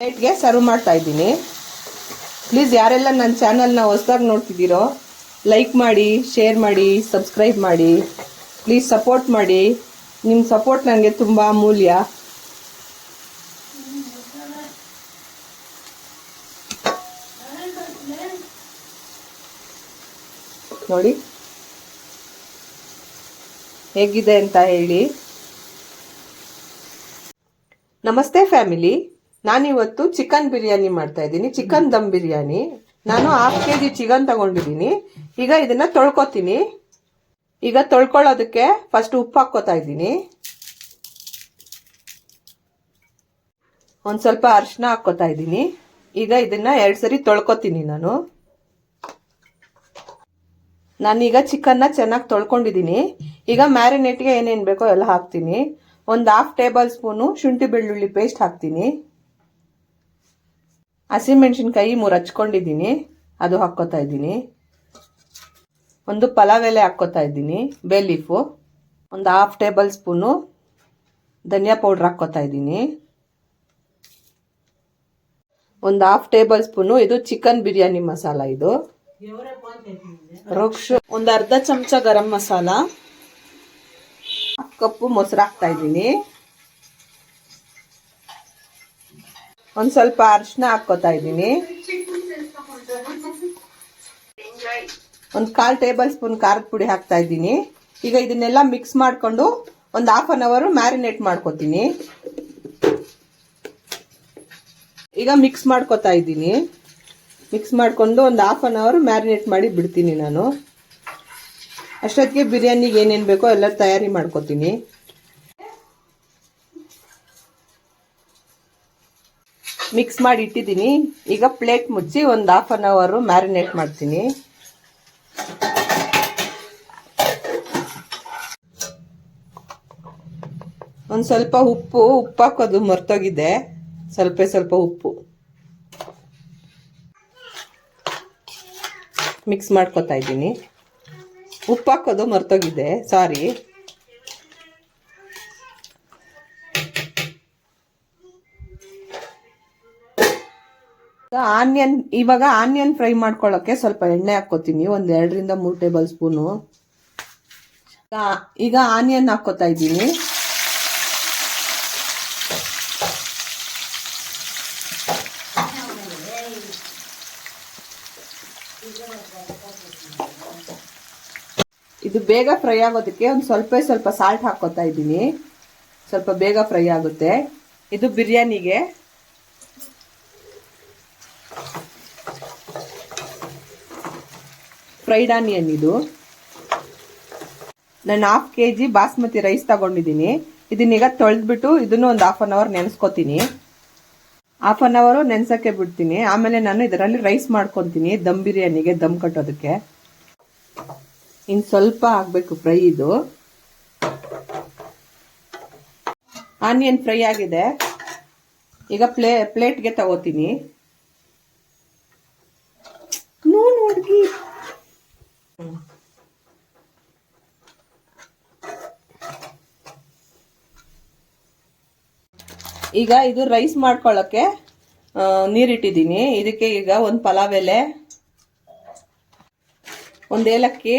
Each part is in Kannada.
ಪ್ಲೇಟ್ಗೆ ಸರ್ವ್ ಮಾಡ್ತಾ ಇದ್ದೀನಿ. ಪ್ಲೀಸ್ ಯಾರೆಲ್ಲ ನನ್ನ ಚಾನಲ್ನ ಹೊಸದಾಗಿ ನೋಡ್ತಿದ್ದೀರೋ ಲೈಕ್ ಮಾಡಿ ಶೇರ್ ಮಾಡಿ ಸಬ್ಸ್ಕ್ರೈಬ್ ಮಾಡಿ. ಪ್ಲೀಸ್ ಸಪೋರ್ಟ್ ಮಾಡಿ. ನಿಮ್ಮ ಸಪೋರ್ಟ್ ನನಗೆ ತುಂಬ ಅಮೂಲ್ಯ. ನೋಡಿ. ಹೇಗಿದೆ ಅಂತ ಹೇಳಿ. ನಮಸ್ತೆ ಫ್ಯಾಮಿಲಿ. ನಾನಿವತ್ತು ಚಿಕನ್ ಬಿರಿಯಾನಿ ಮಾಡ್ತಾ ಇದ್ದೀನಿ. ಚಿಕನ್ ದಮ್ ಬಿರಿಯಾನಿ. ನಾನು ಹಾಫ್ ಕೆ ಜಿ ಚಿಕನ್ ತಗೊಂಡಿದ್ದೀನಿ. ಈಗ ಇದನ್ನ ತೊಳ್ಕೊತೀನಿ. ಈಗ ತೊಳ್ಕೊಳ್ಳೋದಕ್ಕೆ ಫಸ್ಟ್ ಉಪ್ಪು ಹಾಕ್ಕೋತಾ ಇದ್ದೀನಿ. ಒಂದು ಸ್ವಲ್ಪ ಅರಿಶಿನ ಹಾಕ್ಕೋತಾ ಇದ್ದೀನಿ. ಈಗ ಇದನ್ನ ಎರಡು ಸರಿ ತೊಳ್ಕೊತೀನಿ ನಾನು. ನಾನೀಗ ಚಿಕನ್ನ ಚೆನ್ನಾಗಿ ತೊಳ್ಕೊಂಡಿದ್ದೀನಿ. ಈಗ ಮ್ಯಾರಿನೇಟ್ಗೆ ಏನೇನು ಬೇಕೋ ಎಲ್ಲ ಹಾಕ್ತೀನಿ. ಒಂದು ಹಾಫ್ ಟೇಬಲ್ ಸ್ಪೂನು ಶುಂಠಿ ಬೆಳ್ಳುಳ್ಳಿ ಪೇಸ್ಟ್ ಹಾಕ್ತೀನಿ. ಹಸಿಮೆಣಸಿನ್ಕಾಯಿ ಮೂರು ಹಚ್ಕೊಂಡಿದ್ದೀನಿ. ಅದು ಹಾಕ್ಕೋತಾ ಇದ್ದೀನಿ. ಒಂದು ಪಲಾವ್ ಎಲೆ ಹಾಕ್ಕೋತಾ ಇದ್ದೀನಿ. Bay leaf. ಒಂದು ಹಾಫ್ ಟೇಬಲ್ ಸ್ಪೂನು ಧನಿಯಾ ಪೌಡ್ರ್ ಹಾಕ್ಕೋತಾ ಇದ್ದೀನಿ. ಒಂದು ಹಾಫ್ ಟೇಬಲ್ ಸ್ಪೂನು ಇದು ಚಿಕನ್ ಬಿರಿಯಾನಿ ಮಸಾಲ ಇದು. ರೋಕ್ಷ ಒಂದು ಅರ್ಧ ಚಮಚ ಗರಂ ಮಸಾಲ. ಕಪ್ಪು ಮೊಸರು ಹಾಕ್ತಾ ಇದ್ದೀನಿ. ಒಂದು ಸ್ವಲ್ಪ ಅರಿಶಿನ ಹಾಕ್ಕೋತಾ ಇದ್ದೀನಿ. ಒಂದು ಕಾಲು ಟೇಬಲ್ ಸ್ಪೂನ್ ಖಾರದ ಪುಡಿ ಹಾಕ್ತಾ ಇದ್ದೀನಿ. ಈಗ ಇದನ್ನೆಲ್ಲ ಮಿಕ್ಸ್ ಮಾಡಿಕೊಂಡು ಒಂದು ಹಾಫ್ ಅನ್ ಅವರು ಮ್ಯಾರಿನೇಟ್ ಮಾಡ್ಕೋತೀನಿ. ಈಗ ಮಿಕ್ಸ್ ಮಾಡ್ಕೋತಾ ಇದ್ದೀನಿ. ಮಿಕ್ಸ್ ಮಾಡಿಕೊಂಡು ಒಂದು ಹಾಫ್ ಅನ್ ಅವರ್ ಮ್ಯಾರಿನೇಟ್ ಮಾಡಿ ಬಿಡ್ತೀನಿ ನಾನು. ಅಷ್ಟೊತ್ತಿಗೆ ಬಿರಿಯಾನಿಗೆ ಏನೇನು ಬೇಕೋ ಎಲ್ಲ ತಯಾರಿ ಮಾಡ್ಕೋತೀನಿ. ಮಿಕ್ಸ್ ಮಾಡಿ ಇಟ್ಟಿದ್ದೀನಿ. ಈಗ ಪ್ಲೇಟ್ ಮುಚ್ಚಿ ಒಂದು ಹಾಫ್ ಅನ್ ಅವರು ಮ್ಯಾರಿನೇಟ್ ಮಾಡ್ತೀನಿ. ಒಂದು ಸ್ವಲ್ಪ ಉಪ್ಪು ಉಪ್ಪು ಹಾಕೋದು ಮರ್ತೋಗಿದೆ. ಸ್ವಲ್ಪ ಸ್ವಲ್ಪ ಉಪ್ಪು. ಮಿಕ್ಸ್ ಮಾಡ್ಕೊತಾ ಇದ್ದೀನಿ. ಉಪ್ಪು ಹಾಕೋದು ಮರ್ತೋಗಿದೆ. ಸಾರಿ ಆನಿಯನ್, ಇವಾಗ ಆನಿಯನ್ ಫ್ರೈ ಮಾಡ್ಕೊಳ್ಳೋಕೆ ಸ್ವಲ್ಪ ಎಣ್ಣೆ ಹಾಕ್ಕೋತೀನಿ. ಒಂದು ಎರಡರಿಂದ ಮೂರು ಟೇಬಲ್ ಸ್ಪೂನು. ಈಗ ಆನಿಯನ್ ಹಾಕೋತಾ ಇದ್ದೀನಿ. ಇದು ಬೇಗ ಫ್ರೈ ಆಗೋದಕ್ಕೆ ಒಂದು ಸ್ವಲ್ಪ ಸ್ವಲ್ಪ ಸಾಲ್ಟ್ ಹಾಕೋತಾ ಇದ್ದೀನಿ. ಸ್ವಲ್ಪ ಬೇಗ ಫ್ರೈ ಆಗುತ್ತೆ. ಇದು ಬಿರಿಯಾನಿಗೆ. ಫ್ರೈಡ್ ಆನಿಯನ್ ಇದು. ನಾನು half K G basmati rice ತಗೊಂಡಿದ್ದೀನಿ. ಇದನ್ನೀಗ ತೊಳೆದ್ಬಿಟ್ಟು ಇದನ್ನು ಒಂದು ಹಾಫ್ ಅನ್ ಅವರ್ ನೆನೆಸ್ಕೋತೀನಿ. ಹಾಫ್ ಅನ್ ಅವರು ನೆನೆಸೋಕ್ಕೆ ಬಿಡ್ತೀನಿ. ಆಮೇಲೆ ನಾನು ಇದರಲ್ಲಿ ರೈಸ್ ಮಾಡ್ಕೊತೀನಿ, ದಮ್ ಬಿರಿಯಾನಿಗೆ, ದಮ್ ಕಟ್ಟೋದಕ್ಕೆ. ಇನ್ನು ಸ್ವಲ್ಪ ಆಗಬೇಕು ಫ್ರೈ ಇದು. ಆನಿಯನ್ ಫ್ರೈ ಆಗಿದೆ. ಈಗ ಪ್ಲೇ ಪ್ಲೇಟ್ಗೆ ತಗೋತೀನಿ ನೋಡು ಹುಡುಗಿ ಈಗ ಇದು ರೈಸ್ ಮಾಡ್ಕೊಳ್ಳೋಕ್ಕೆ ನೀರಿಟ್ಟಿದ್ದೀನಿ. ಇದಕ್ಕೆ ಈಗ ಒಂದು ಪಲಾವ್ ಎಲೆ, ಒಂದು ಏಲಕ್ಕಿ,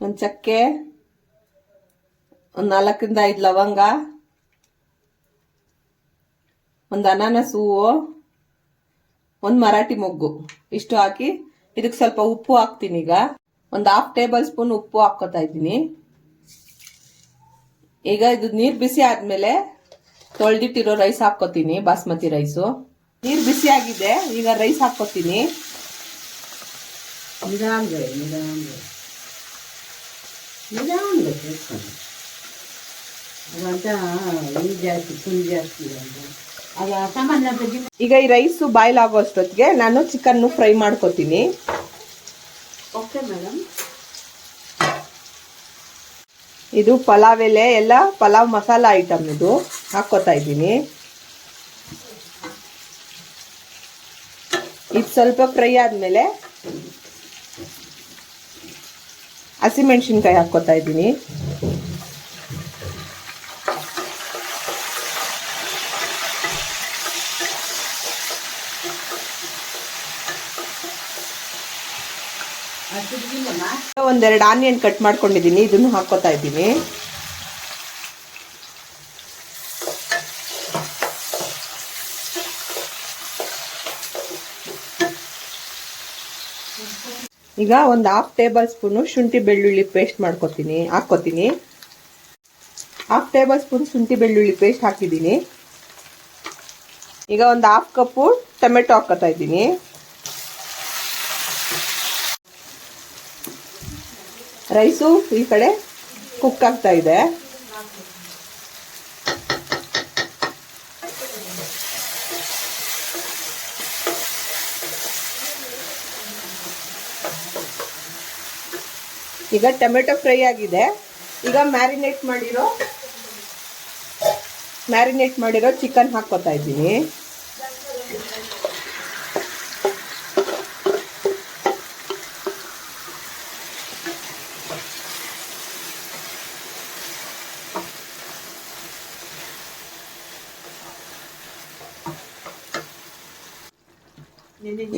ಒಂದು ಚಕ್ಕೆ, ಒಂದು ನಾಲ್ಕರಿಂದ ಐದು ಲವಂಗ ಒಂದು ಅನಾನಸ್ ಹೂವು, ಒಂದು ಮರಾಠಿ ಮೊಗ್ಗು. ಇಷ್ಟು ಹಾಕಿ ಇದಕ್ಕೆ ಸ್ವಲ್ಪ ಉಪ್ಪು ಹಾಕ್ತೀನಿ ಈಗ. ಒಂದು ಹಾಫ್ ಟೇಬಲ್ ಸ್ಪೂನ್ ಉಪ್ಪು ಹಾಕ್ಕೋತಾ ಇದ್ದೀನಿ. ಈಗ ಇದು ನೀರು ಬಿಸಿ ಆದಮೇಲೆ ತೊಳೆದಿಟ್ಟಿರೋ ರೈಸ್ ಹಾಕ್ಕೋತೀನಿ, ಬಾಸ್ಮತಿ ರೈಸು ನೀರು ಬಿಸಿ ಆಗಿದೆ, ಈಗ ರೈಸ್ ಹಾಕ್ಕೋತೀನಿ. ಜಾಸ್ತಿ ಜಾಸ್ತಿ ಈಗ ಈ ರೈಸು ಬಾಯ್ಲ್ ಆಗೋ ಅಷ್ಟೊತ್ತಿಗೆ ನಾನು ಚಿಕನ್ನು ಫ್ರೈ ಮಾಡ್ಕೋತೀನಿ. ಓಕೆ ಮೇಡಮ್ ಇದು ಪಲಾವ್ ಎಲೆ ಎಲ್ಲ ಪಲಾವ್ ಮಸಾಲ ಐಟಮ್ ಇದು. ಹಾಕ್ಕೋತಾ ಇದ್ದೀನಿ. ಇದು ಸ್ವಲ್ಪ ಫ್ರೈ ಆದಮೇಲೆ ಹಸಿಮೆಣ್ಸಿನ್ಕಾಯಿ ಹಾಕೋತಾ ಇದ್ದೀನಿ. ಒಂದೆರಡು ಆನಿಯನ್ ಕಟ್ ಮಾಡ್ಕೊಂಡಿದ್ದೀನಿ, ಇದನ್ನು ಹಾಕೋತಾ ಇದ್ದೀನಿ. ಈಗ ಒಂದು ಹಾಫ್ ಟೇಬಲ್ ಸ್ಪೂನು ಶುಂಠಿ ಬೆಳ್ಳುಳ್ಳಿ ಪೇಸ್ಟ್ ಮಾಡ್ಕೊತೀನಿ, ಹಾಕ್ಕೋತೀನಿ. ಹಾಫ್ ಟೇಬಲ್ ಸ್ಪೂನ್ ಶುಂಠಿ ಬೆಳ್ಳುಳ್ಳಿ ಪೇಸ್ಟ್ ಹಾಕಿದ್ದೀನಿ. ಈಗ ಒಂದು ಹಾಫ್ ಕಪ್ಪು ಟೊಮೆಟೊ ಹಾಕೋತಾ ಇದ್ದೀನಿ. ರೈಸು ಈ ಕಡೆ ಕುಕ್ ಆಗ್ತಾ ಇದೆ. ಈಗ ಟೊಮೆಟೊ ಫ್ರೈ ಆಗಿದೆ. ಈಗ ಮ್ಯಾರಿನೇಟ್ ಮಾಡಿರೋ ಮ್ಯಾರಿನೇಟ್ ಮಾಡಿರೋ ಚಿಕನ್ ಹಾಕ್ಕೋತಾ ಇದ್ದೀನಿ.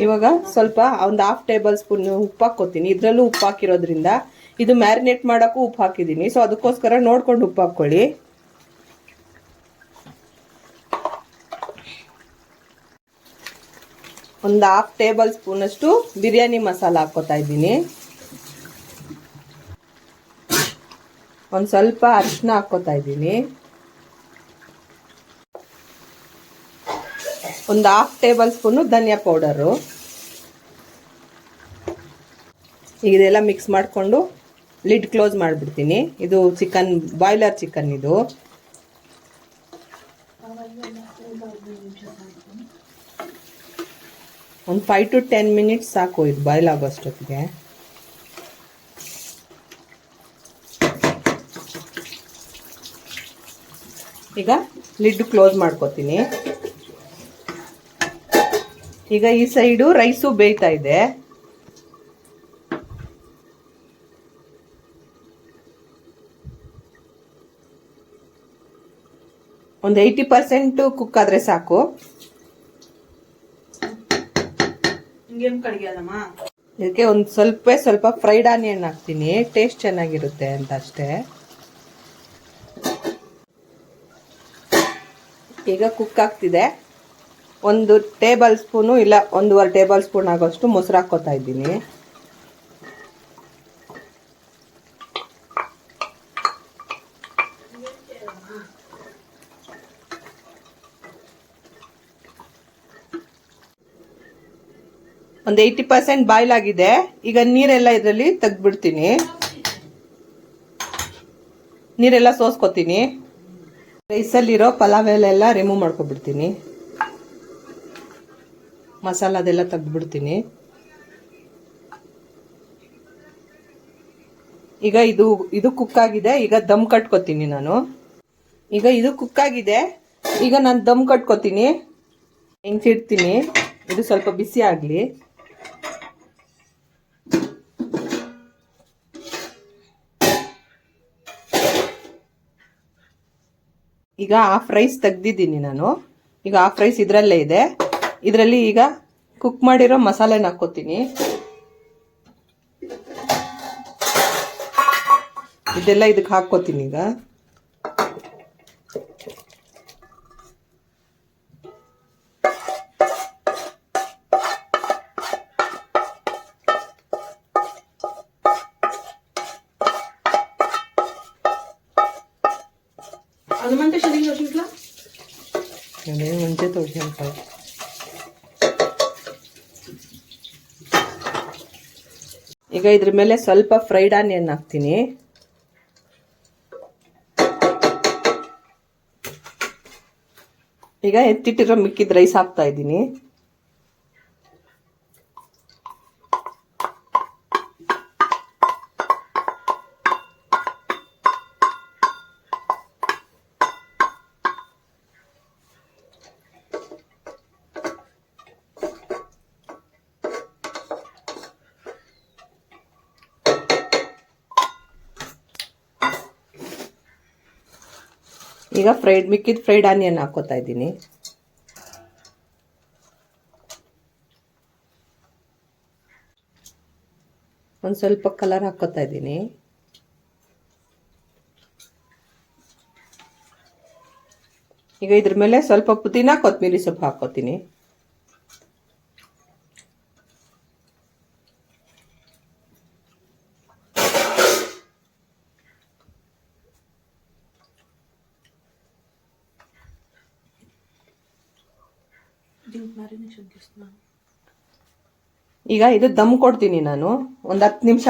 ಇವಾಗ ಸ್ವಲ್ಪ ಒಂದು ಹಾಫ್ ಟೇಬಲ್ ಸ್ಪೂನ್ ಉಪ್ಪು ಹಾಕ್ಕೋತೀನಿ. ಇದರಲ್ಲೂ ಉಪ್ಪು ಹಾಕಿರೋದ್ರಿಂದ ಇದು ಮ್ಯಾರಿನೇಟ್ ಮಾಡೋಕ್ಕೂ ಉಪ್ಪು ಹಾಕಿದ್ದೀನಿ. ಸೊ ಅದಕ್ಕೋಸ್ಕರ ನೋಡ್ಕೊಂಡು ಉಪ್ಪು ಹಾಕ್ಕೊಳ್ಳಿ. ಒಂದು ಹಾಫ್ ಟೇಬಲ್ ಸ್ಪೂನಷ್ಟು ಬಿರಿಯಾನಿ ಮಸಾಲ ಹಾಕ್ಕೋತಾ ಇದ್ದೀನಿ. ಒಂದು ಸ್ವಲ್ಪ ಅರಿಶಿನ ಹಾಕ್ಕೋತಾ ಇದ್ದೀನಿ. ಒಂದು ಹಾಫ್ ಟೇಬಲ್ ಸ್ಪೂನು ಧನಿಯಾ ಪೌಡರು ಈಗ ಇದೆಲ್ಲ ಮಿಕ್ಸ್ ಮಾಡಿಕೊಂಡು ಲಿಡ್ ಕ್ಲೋಸ್ ಮಾಡಿಬಿಡ್ತೀನಿ. ಇದು ಚಿಕನ್ ಬಾಯ್ಲರ್ ಚಿಕನ್ ಇದು. ಒಂದು ಫೈವ್ ಟು ಟೆನ್ ಮಿನಿಟ್ಸ್ ಸಾಕು ಇದು ಬಾಯ್ಲ್ ಆಗೋಷ್ಟೊತ್ತಿಗೆ. ಈಗ ಲಿಡ್ ಕ್ಲೋಸ್ ಮಾಡ್ಕೋತೀನಿ. ಈಗ ಈ ಸೈಡು ರೈಸು ಬೇಯ್ತಾ ಇದೆ. ಒಂದು ಏಯ್ಟಿ ಪರ್ಸೆಂಟ್ ಕುಕ್ ಆದ್ರೆ ಸಾಕು. ಹಿಂಗೇನು ಕಡಿಗೆ ಅಲ್ಲಮ್ಮ ಇದಕ್ಕೆ ಒಂದು ಸ್ವಲ್ಪ ಸ್ವಲ್ಪ ಫ್ರೈಡ್ ಆನಿಯನ್ ಹಾಕ್ತೀನಿ. ಟೇಸ್ಟ್ ಚೆನ್ನಾಗಿರುತ್ತೆ ಅಂತ ಅಷ್ಟೇ. ಈಗ ಕುಕ್ ಆಗ್ತಿದೆ. ಒಂದು ಟೇಬಲ್ ಸ್ಪೂನು ಇಲ್ಲ, ಒಂದೂವರೆ ಟೇಬಲ್ ಸ್ಪೂನ್ ಆಗೋಷ್ಟು ಮೊಸರು ಹಾಕೋತಾ ಇದ್ದೀನಿ. ಒಂದು ಏಯ್ಟಿ ಪರ್ಸೆಂಟ್ ಬಾಯ್ಲ್ ಆಗಿದೆ. ಈಗ ನೀರೆಲ್ಲ ಇದರಲ್ಲಿ ತೆಗ್ದುಬಿಡ್ತೀನಿ. ನೀರೆಲ್ಲ ಸೋಸ್ಕೊತೀನಿ. ರೈಸಲ್ಲಿರೋ ಪಲಾವೆಲ್ಲ ರಿಮೂವ್ ಮಾಡ್ಕೊಬಿಡ್ತೀನಿ. ಮಸಾಲ ಅದೆಲ್ಲ ತೆಗ್ದ್ಬಿಡ್ತೀನಿ. ಈಗ ಇದು ಇದು ಕುಕ್ ಆಗಿದೆ. ಈಗ ದಮ್ ಕಟ್ಕೋತೀನಿ ನಾನು. ಈಗ ಇದು ಕುಕ್ ಆಗಿದೆ. ಈಗ ನಾನು ದಮ್ ಕಟ್ಕೋತೀನಿ. ಹೆಂಗ್ಸಿಡ್ತೀನಿ ಇದು ಸ್ವಲ್ಪ ಬಿಸಿ ಆಗಲಿ. ಈಗ ಹಾಫ್ ರೈಸ್ ತೆಗ್ದಿದ್ದೀನಿ ನಾನು. ಈಗ ಹಾಫ್ ರೈಸ್ ಇದರಲ್ಲೇ ಇದೆ. ಇದರಲ್ಲಿ ಈಗ ಕುಕ್ ಮಾಡಿರೋ ಮಸಾಲೆನ ಹಾಕ್ಕೋತೀನಿ. ಇದೆಲ್ಲ ಇದಕ್ಕೆ ಹಾಕ್ಕೋತೀನಿ ಈಗ. ಅದು ಶನಿಗೆ ನಾನೇನು ಮುಂಚೆ ಈಗ ಇದ್ರ ಮೇಲೆ ಸ್ವಲ್ಪ ಫ್ರೈಡ್ ಆನಿಯನ್ ಹಾಕ್ತೀನಿ. ಈಗ ಎತ್ತಿಟ್ಟಿರೋ ಮಿಕ್ಕಿದ ರೈಸ್ ಹಾಕ್ತಾ ಇದ್ದೀನಿ. ಈಗ ಫ್ರೈಡ್ ಮಿಕ್ಕಿದ ಫ್ರೈಡ್ ಆನಿಯನ್ ಹಾಕೋತಾ ಇದ್ದೀನಿ. ಒಂದು ಸ್ವಲ್ಪ ಕಲರ್ ಹಾಕೋತಾ ಇದ್ದೀನಿ. ಈಗ ಇದ್ರ ಮೇಲೆ ಸ್ವಲ್ಪ ಪುದೀನ ಕೊತ್ತಂಬರಿ ಸೊಪ್ಪು ಹಾಕೋತೀನಿ. ಈಗ ಇದು ದಮ್ ಕೊಡ್ತೀನಿ ನಾನು. ಒಂದು ಹತ್ತು ನಿಮಿಷ.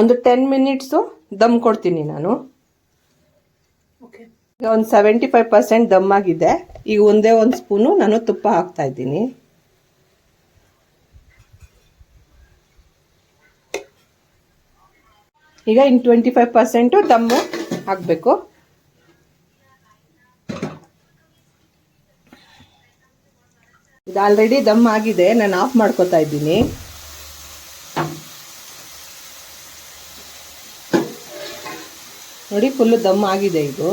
ಒಂದು ಟೆನ್ ಮಿನಿಟ್ಸು ದಮ್ ಕೊಡ್ತೀನಿ ನಾನು. ಈಗ ಒಂದು ಸೆವೆಂಟಿ ಫೈವ್ ಪರ್ಸೆಂಟ್ ದಮ್ ಆಗಿದೆ. ಈಗ ಒಂದೇ ಒಂದು ಸ್ಪೂನು ನಾನು ತುಪ್ಪ ಹಾಕ್ತಾ ಇದ್ದೀನಿ. ಈಗ ಇನ್ ಟ್ವೆಂಟಿ ಫೈವ್ ಪರ್ಸೆಂಟು ದಮ್ಮು ಹಾಕಬೇಕು. ಇದು ಆಲ್ರೆಡಿ ದಮ್ ಆಗಿದೆ, ನಾನು ಆಫ್ ಮಾಡ್ಕೋತಾ ಇದ್ದೀನಿ. ನೋಡಿ ಫುಲ್ಲು ದಮ್ ಆಗಿದೆ ಇದು.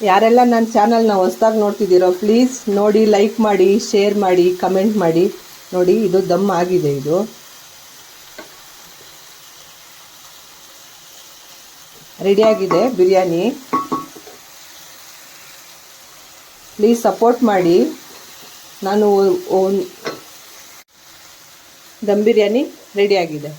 ಯಾರೆಲ್ಲ ನನ್ನ ಚಾನಲ್ನ ಹೊಸ್ದಾಗಿ ನೋಡ್ತಿದ್ದೀರೋ ಪ್ಲೀಸ್ ನೋಡಿ ಲೈಕ್ ಮಾಡಿ ಶೇರ್ ಮಾಡಿ ಕಮೆಂಟ್ ಮಾಡಿ. ನೋಡಿ, ಇದು ದಮ್ ಆಗಿದೆ ಇದು. ರೆಡಿಯಾಗಿದೆ ಬಿರಿಯಾನಿ. ಪ್ಲೀಸ್ ಸಪೋರ್ಟ್ ಮಾಡಿ. ನಾನು ಓನ್ ದಮ್ ಬಿರಿಯಾನಿ ರೆಡಿಯಾಗಿದೆ.